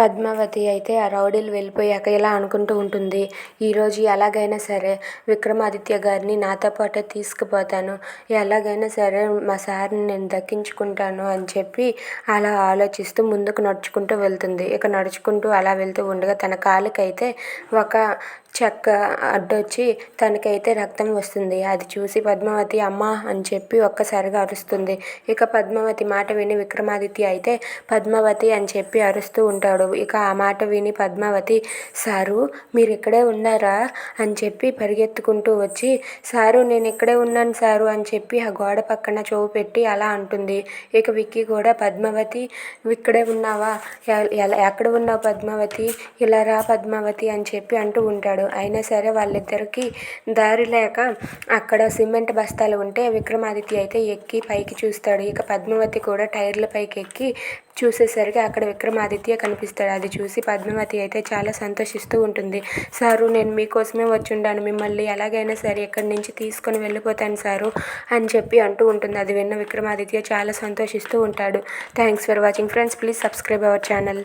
పద్మావతి అయితే ఆ రౌడీలు వెళ్ళిపోయాక ఇలా అనుకుంటూ ఉంటుంది. ఈరోజు ఎలాగైనా సరే విక్రమాదిత్య గారిని నాతో పాటే తీసుకుపోతాను. ఎలాగైనా సరే మా సార్ని నేను దక్కించుకుంటాను అని చెప్పి అలా ఆలోచిస్తూ ముందుకు నడుచుకుంటూ వెళ్తుంది. ఇక నడుచుకుంటూ అలా వెళ్తూ ఉండగా తన కాలుకైతే ఒక చెక్క అడ్డొచ్చి తనకైతే రక్తం వస్తుంది. అది చూసి పద్మావతి అమ్మ అని చెప్పి ఒక్కసారిగా అరుస్తుంది. ఇక పద్మావతి మాట విని విక్రమాదిత్య అయితే పద్మావతి అని చెప్పి అరుస్తూ ఉంటాడు. ఇక ఆ మాట విని పద్మావతి సారు మీరు ఇక్కడే ఉన్నారా? అని చెప్పి పరిగెత్తుకుంటూ వచ్చి సారు నేను ఇక్కడే ఉన్నాను సారు అని చెప్పి ఆ గోడ పక్కన చెవు పెట్టి అలా అంటుంది. ఇక విక్కీ కూడా పద్మావతి ఇక్కడే ఉన్నావా? ఎ- ఎలా ఎక్కడ ఉన్నావు పద్మావతి? ఇలా రా పద్మావతి అని చెప్పి అంటూ ఉంటాడు. అయినా సరే వాళ్ళిద్దరికీ దారి లేక అక్కడ సిమెంట్ బస్తాలు ఉంటే విక్రమాదిత్య అయితే ఎక్కి పైకి చూస్తాడు. ఇక పద్మావతి కూడా టైర్ల పైకి ఎక్కి చూసేసరికి అక్కడ విక్రమాదిత్య కనిపిస్తాడు. అది చూసి పద్మావతి అయితే చాలా సంతోషిస్తూ ఉంటుంది. సారు నేను మీకోసమే వచ్చి ఉండాను మిమ్మల్ని ఎలాగైనా సరే ఇక్కడి నుంచి తీసుకొని వెళ్ళిపోతాను సారు అని చెప్పి అంటూ ఉంటుంది. అది విన్న విక్రమాదిత్య చాలా సంతోషిస్తూ ఉంటాడు. Thanks for watching friends. Please subscribe our channel.